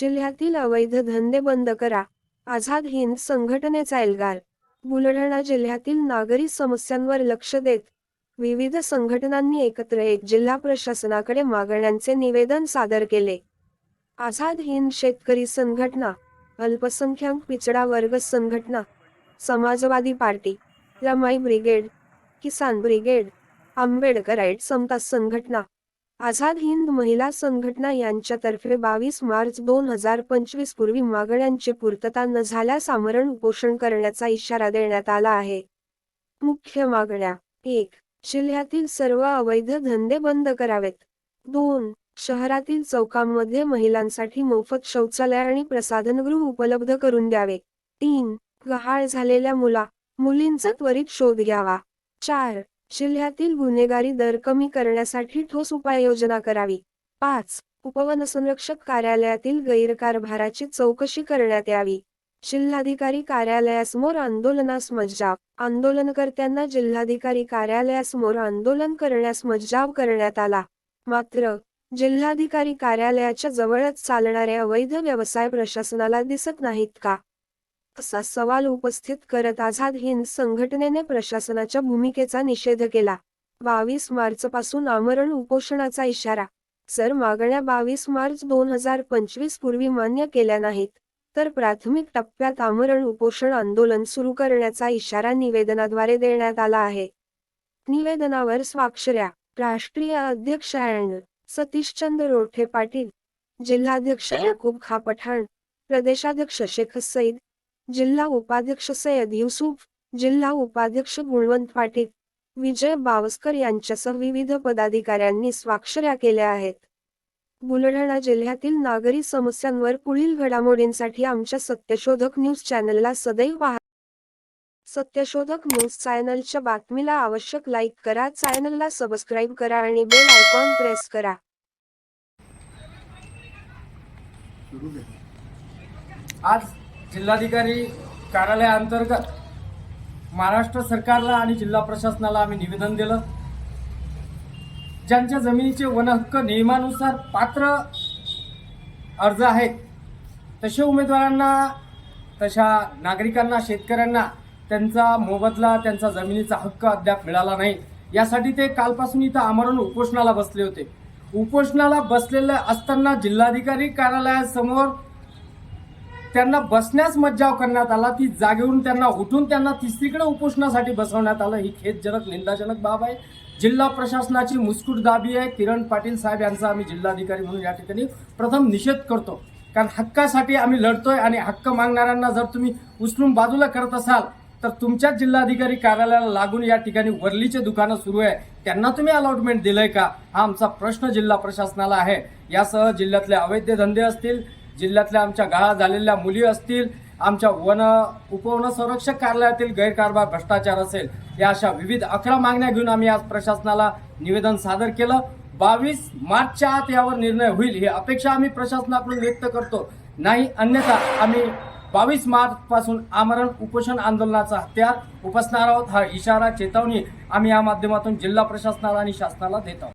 जिल्ह्यातील अवैध धंदे बंद करा. आझाद हिंद संघटनेचा एल्गार. बुलढाणा जिल्ह्यातील नागरी समस्यांवर लक्ष देत विविध संघटनांनी एकत्र येत जिल्हा प्रशासनाकडे मागण्यांचे निवेदन सादर केले. आझाद हिंद शेतकरी संघटना अल्पसंख्याक पिचडा वर्ग संघटना Samajwadi party Ramai brigade Kisan brigade Ambedkarite समता संघटना आझाद हिंद महिला संघटना यांच्यातर्फे बावीस मार्च दोन हजार पंचवीस पूर्वी मागण्यांची पूर्तता न झाल्यास आमरण उपोषण करण्याचा इशारा देण्यात आला आहे. मुख्य मागण्या. एक जिल्ह्यातील सर्व अवैध धंदे बंद करावेत. दोन शहरातील चौकांमध्ये महिलांसाठी मोफत शौचालय आणि प्रसाधनगृह उपलब्ध करून द्यावे. तीन गहाळ झालेल्या मुला मुलींचा त्वरित शोध घ्यावा. चार जिल्ह्यातील गुन्हेगारी दर कमी करण्यासाठी ठोस उपाययोजना करावी. पाच उपवन संरक्षक कार्यालयातील गैरकारभाराची चौकशी करण्यात यावी. जिल्हाधिकारी कार्यालयासमोर आंदोलनास मज्जाव. आंदोलनकर्त्यांना जिल्हाधिकारी कार्यालयासमोर आंदोलन करण्यास मज्जाव करण्यात आला. मात्र जिल्हाधिकारी कार्यालयाच्या जवळच चालणारे अवैध व्यवसाय प्रशासनाला दिसत नाहीत का? असा सवाल उपस्थित करत आझाद हिंद संघटनेने प्रशासनाच्या भूमिकेचा निषेध केला. बावीस मार्च पासून आमरण उपोषणाचा इशारा. जर मागण्या बावीस मार्च दोन हजार पंचवीस पूर्वी मान्य केल्या नाहीत तर प्राथमिक टप्प्यात आमरण उपोषण आंदोलन सुरू करण्याचा इशारा निवेदनाद्वारे देण्यात आला आहे. निवेदनावर स्वाक्षऱ्या. राष्ट्रीय अध्यक्ष अँड. सतीशचंद्र रोठे पाटील जिल्हाध्यक्ष याकूब खा पठाण प्रदेशाध्यक्ष शेख सईद जिल्हा उपाध्यक्ष सय्यद युसुफ जिल्हा उपाध्यक्ष गुणवंत पाटील विजय बावस्कर यांच्यासह विविध पदाधिकाऱ्यांनी स्वाक्षऱ्या केल्या आहेत. बुलढाणा जिल्ह्यातील नागरी समस्यांवर पुढील घडामोडींसाठी आमच्या सत्यशोधक न्यूज चॅनलला सदैव पहा. सत्यशोधक न्यूज चॅनलच्या बातमीला आवश्यक लाईक करा चॅनलला सबस्क्राईब करा आणि बेल आयकॉन प्रेस करा. आज जिल्हाधिकारी कार्यालयाअंतर्गत महाराष्ट्र सरकारला आणि जिल्हा प्रशासनाला आम्ही निवेदन दिलं. ज्यांच्या जमिनीचे वनहक्क नियमानुसार पात्र अर्ज आहेत तसे उमेदवारांना तशा नागरिकांना शेतकऱ्यांना त्यांचा मोबदला त्यांचा जमिनीचा हक्क अद्याप मिळाला नाही. यासाठी ते कालपासून इथं आमरण उपोषणाला बसले होते. उपोषणाला बसलेले असताना जिल्हाधिकारी कार्यालयासमोर त्यांना बसण्यास मज्जाव करण्यात आला. ती जागेवरून त्यांना उठून त्यांना तिसरीकडे उपोषणासाठी बसवण्यात आलं. ही खेदजनक निंदाजनक बाब आहे. जिल्हा प्रशासनाची मुस्कुट दाबी आहे. किरण पाटील साहेब यांचा आम्ही जिल्हाधिकारी म्हणून या ठिकाणी प्रथम निषेध करतो. कारण हक्कासाठी आम्ही लढतोय आणि हक्क मागणाऱ्यांना जर तुम्ही उचलून बाजूला करत असाल तर तुमच्याच जिल्हाधिकारी कार्यालयाला लागून या ठिकाणी वरलीचे दुकानं सुरू आहे. त्यांना तुम्ही अलॉटमेंट दिलंय का? हा आमचा प्रश्न जिल्हा प्रशासनाला आहे. यासह जिल्ह्यातले अवैध धंदे असतील जिल्ह्यातल्या आमच्या गाळा झालेल्या मुली असतील आमच्या वन उपवन संरक्षक कार्यालयातील गैरकारभार भ्रष्टाचार असेल या अशा विविध अकरा मागण्या घेऊन आम्ही आज प्रशासनाला निवेदन सादर केलं. बावीस मार्चच्या आत यावर निर्णय होईल ही अपेक्षा आम्ही प्रशासनाकडून व्यक्त करतो. नाही अन्यथा आम्ही बावीस मार्च पासून आमरण उपोषण आंदोलनाचा हत्यार उपसणार आहोत. हा इशारा चेतावणी आम्ही या माध्यमातून जिल्हा प्रशासनाला आणि शासनाला देत आहोत.